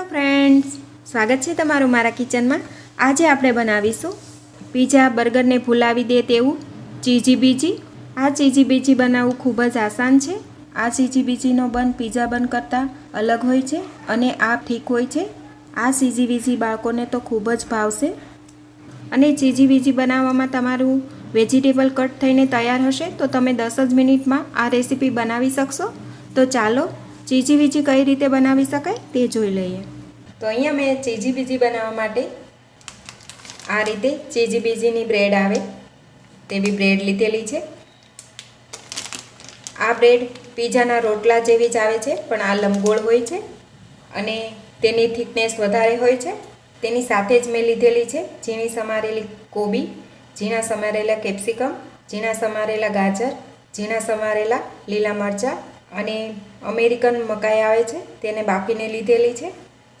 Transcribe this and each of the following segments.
Hello friends સ્વાગત છે તમારું મારા કિચનમાં. આજે આપણે બનાવીશું પીઝા બર્ગરને ભૂલાવી દે તેવું ચીજી બીજી આ ચીજી બીજી બનાવવું ખૂબ જ આસાન છે. આ ચીજી બીજીનો બન પીઝા બન કરતાં અલગ હોય છે અને આ ઠીક હોય છે. આ ચીજી બીજી બાળકોને તો ખૂબ જ ભાવશે. અને ચીજી બીજી બનાવવામાં તમારું વેજીટેબલ કટ થઈને તૈયાર હશે તો તમે દસ જ મિનિટમાં આ રેસીપી બનાવી શકશો. તો ચાલો ચીજી બીજી કઈ રીતે બનાવી શકાય તે જોઈ લઈએ. તો અહીંયા મેં ચીજી બીજી બનાવવા માટે આ રીતે ચીજી બીજીની બ્રેડ આવે, તેવી બ્રેડ લીધેલી છે. આ બ્રેડ પીઝાના રોટલા જેવી જ આવે છે, પણ આ લંબગોળ હોય છે અને તેની થિકનેસ વધારે હોય છે. તેની સાથે જ મેં લીધેલી છે ઝીણી સમારેલી કોબી, ઝીણા સમારેલા કેપ્સિકમ, ઝીણા સમારેલા ગાજર, ઝીણા સમારેલા લીલા મરચાં અને અમેરિકન મકાઈ આવે છે, તેને બાફીને લીધેલી છે.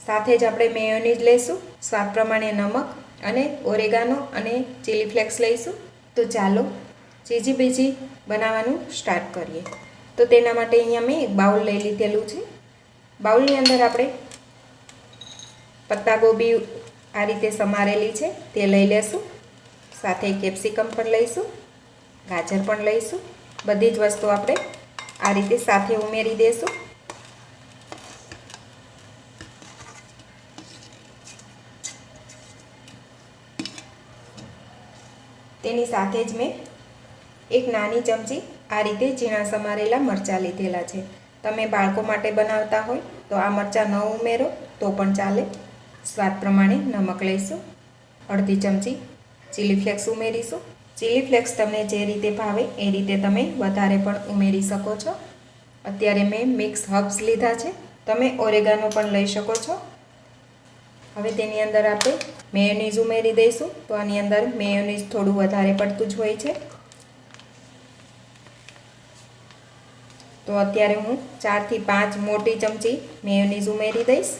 સાથે જ આપણે મેયોનીઝ લઈશું, સ્વાદ પ્રમાણે નમક અને ઓરેગાનો અને ચીલી ફ્લેક્સ લઈશું. તો ચાલો ચીજી બીજી બનાવવાનું સ્ટાર્ટ કરીએ. તો તેના માટે અહીંયા મેં એક બાઉલ લઈ લીધેલું છે. બાઉલની અંદર આપણે પત્તાગોબી આ રીતે સમારેલી છે, તે લઈ લેશું. સાથે કેપ્સિકમ પણ લઈશું, ગાજર પણ લઈશું. બધી જ વસ્તુ આપણે આ રીતે સાથે ઉમેરી દઈશું તેની સાથે જ મેં એક નાની ચમચી આ રીતે ઝીણા સમારેલા મરચાં લીધેલા છે. તમે બાળકો માટે બનાવતા હોય તો આ મરચાં ન ઉમેરો, તો પણ ચાલે. સ્વાદ પ્રમાણે નમક લઈશું. અડધી ચમચી ચીલી ફ્લેક્સ ઉમેરીશું. ચીલી ફ્લેક્સ તમને જે રીતે ભાવે એ રીતે તમે વધારે પણ ઉમેરી શકો છો. અત્યારે મેં મિક્સ હર્બ્સ લીધા છે. તમે ઓરેગાનો પણ લઈ શકો છો. હવે તેની અંદર આપણે મેયોનીઝ ઉમેરી દઈશું. તો આની અંદર મેયોનીઝ થોડું વધારે પડતું જ હોય છે. તો અત્યારે હું ચારથી પાંચ મોટી ચમચી મેયોનીઝ ઉમેરી દઈશ.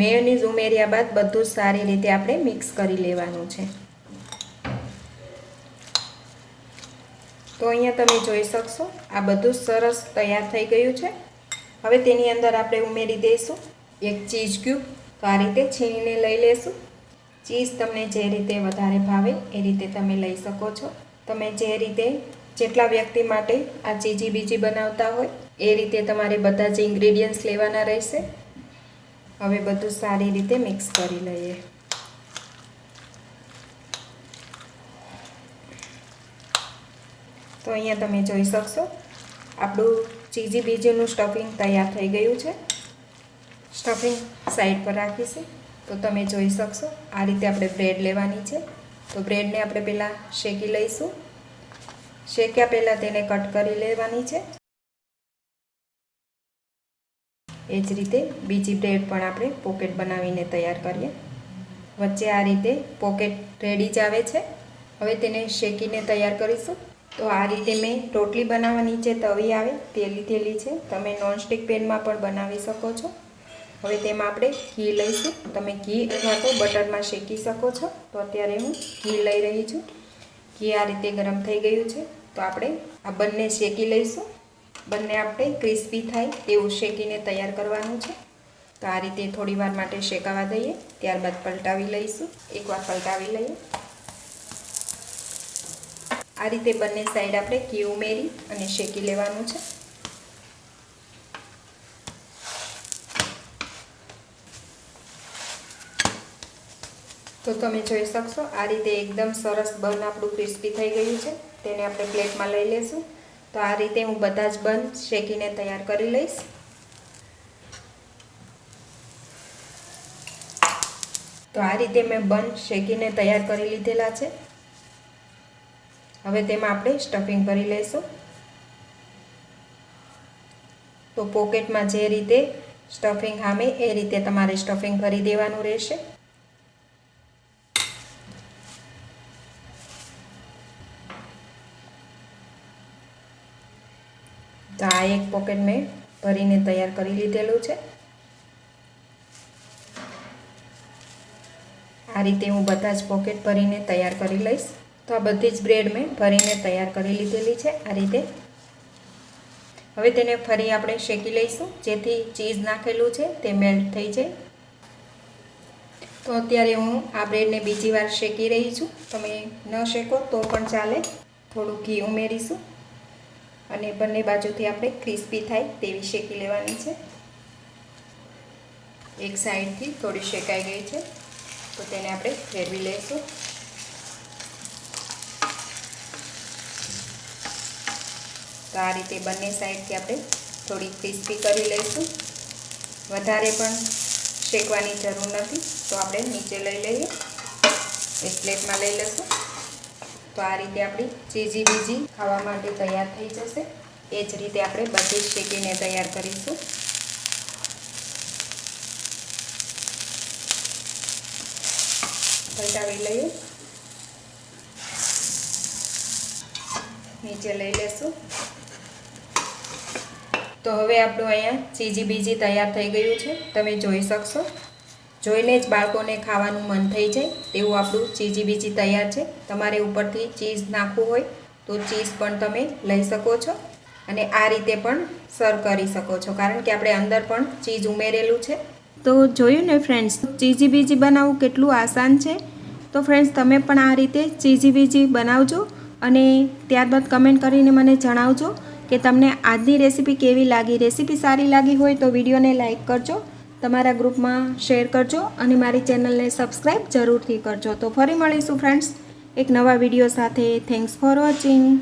મેયોનીઝ ઉમેર્યા બાદ બધું જ સારી રીતે આપણે મિક્સ કરી લેવાનું છે. તો અહીંયા તમે જોઈ શકશો, આ બધું સરસ તૈયાર થઈ ગયું છે. હવે તેની અંદર આપણે ઉમેરી દઈશું એક ચીઝ ક્યુબ. તો આ રીતે છીણીને લઈ લેશું. ચીઝ તમને જે રીતે વધારે ભાવે એ રીતે તમે લઈ શકો છો. તમે જે રીતે જેટલા વ્યક્તિ માટે આ ચીજી બીજી બનાવતા હોય, એ રીતે તમારે બધા જ ઇન્ગ્રીડિયન્ટ્સ લેવાના રહેશે. હવે બધું સારી રીતે મિક્સ કરી લઈએ. તો અહીંયા તમે જોઈ શકશો, આપણું ચીજી બીજીનું સ્ટફિંગ તૈયાર થઈ ગયું છે. સ્ટફિંગ સાઈડ પર રાખીશું. તો તમે જોઈ શકશો, આ રીતે આપણે બ્રેડ લેવાની છે. તો બ્રેડને આપણે પહેલાં શેકી લઈશું. શેક્યા પહેલાં તેને કટ કરી લેવાની છે. એ જ રીતે બીજી બ્રેડ પણ આપણે પોકેટ બનાવીને તૈયાર કરીએ. વચ્ચે આ રીતે પોકેટ રેડી જ આવે છે. હવે તેને શેકીને તૈયાર કરીશું. તો આ રીતે મેં રોટલી બનાવવાની જે તવી આવે તે લીધેલી છે. તમે નોનસ્ટિક પેનમાં પણ બનાવી શકો છો. હવે તેમાં આપણે ઘી લઈશું. તમે ઘી અથવા તો બટરમાં શેકી શકો છો. તો અત્યારે હું ઘી લઈ રહી છું. ઘી આ રીતે ગરમ થઈ ગયું છે. તો આપણે આ બંને શેકી લઈશું. બંને આપણે ક્રિસ્પી થાય તેવું શેકીને તૈયાર કરવાનું છે. તો આ રીતે થોડી વાર માટે શેકાવા દઈએ, ત્યારબાદ પલટાવી લઈશું. એકવાર પલટાવી લઈએ. આ રીતે બંને સાઈડ આપણે ઘી ઉમેરી અને શેકી લેવાનું છે. તો તમે જોઈ શકશો, આ રીતે એકદમ સરસ બન આપણું ક્રિસ્પી થઈ ગયું છે. તેને આપણે પ્લેટમાં લઈ લેશું. તો આ રીતે હું બધા જ બન શેકીને તૈયાર કરી લઈશ. તો આ રીતે મેં બન શેકીને તૈયાર કરી લીધેલા છે. હવે તેમાં આપણે સ્ટફિંગ ભરી લઈશું. તો પોકેટમાં જે રીતે સ્ટફિંગ હામે એ રીતે તમારે સ્ટફિંગ ભરી દેવાનું રહેશે. તો આ એક પોકેટ મેં ભરીને તૈયાર કરી લીધેલું છે. આ રીતે હું બધા જ પોકેટ ભરીને તૈયાર કરી લઈશ. તો આ બધી જ બ્રેડ મેં ભરીને તૈયાર કરી લીધેલી છે આ રીતે. હવે તેને ફરી આપણે શેકી લઈશું. જેથી ચીઝ નાખેલું છે તે મેલ્ટ થઈ જાય. તો અત્યારે હું આ બ્રેડને બીજી વાર શેકી રહી છું. તમે ન શેકો તો પણ ચાલે. થોડું ઘી ઉમેરીશું. અને બંને બાજુથી આપણે ક્રિસ્પી થાય તેવી શેકી લેવાની છે. એક સાઈડથી થોડી શેકાઈ ગઈ છે, તો તેને આપણે ફેરવી લઈશું. તો આ રીતે બંને સાઈડથી આપણે થોડી ક્રિસ્પી કરી લઈશું. વધારે પણ શેકવાની જરૂર નથી, તો આપણે નીચે લઈ લઈએ. એક પ્લેટમાં લઈ લઈશું. તો આ રીતે આપણી ચીજી બીજી ખાવા માટે તૈયાર થઈ જશે. એ જ રીતે આપણે બધી જ શેકીને તૈયાર કરીશું. પલટાવી લઈએ. નીચે લઈ લેશું. તો હવે આપણું અહીંયા ચીજી બીજી તૈયાર થઈ ગયું છે. તમે જોઈ શકશો. જોઈને જ બાળકોને ખાવાનું મન થઈ જાય તેવું આપણું ચીજી બીજી તૈયાર છે. તમારે ઉપરથી ચીઝ નાખવું હોય તો ચીઝ પણ તમે લઈ શકો છો અને આ રીતે પણ સર્વ કરી શકો છો. કારણ કે આપણે અંદર પણ ચીઝ ઉમેરેલું છે. તો જોયું ને ફ્રેન્ડ્સ ચીજી બીજી બનાવવું કેટલું આસાન છે? તો ફ્રેન્ડ્સ, તમે પણ આ રીતે ચીજી બીજી બનાવજો અને ત્યારબાદ કમેન્ટ કરીને મને જણાવજો કે તમને આજની રેસીપી કેવી લાગી. રેસીપી સારી લાગી હોય તો વિડીયોને લાઇક કરજો તમારા ગ્રુપમાં શેર કરજો અને મારી ચેનલને સબસ્ક્રાઈબ જરૂરથી કરજો. તો ફરી મળીશું ફ્રેન્ડ્સ એક નવા વીડિયો સાથે. Thanks for watching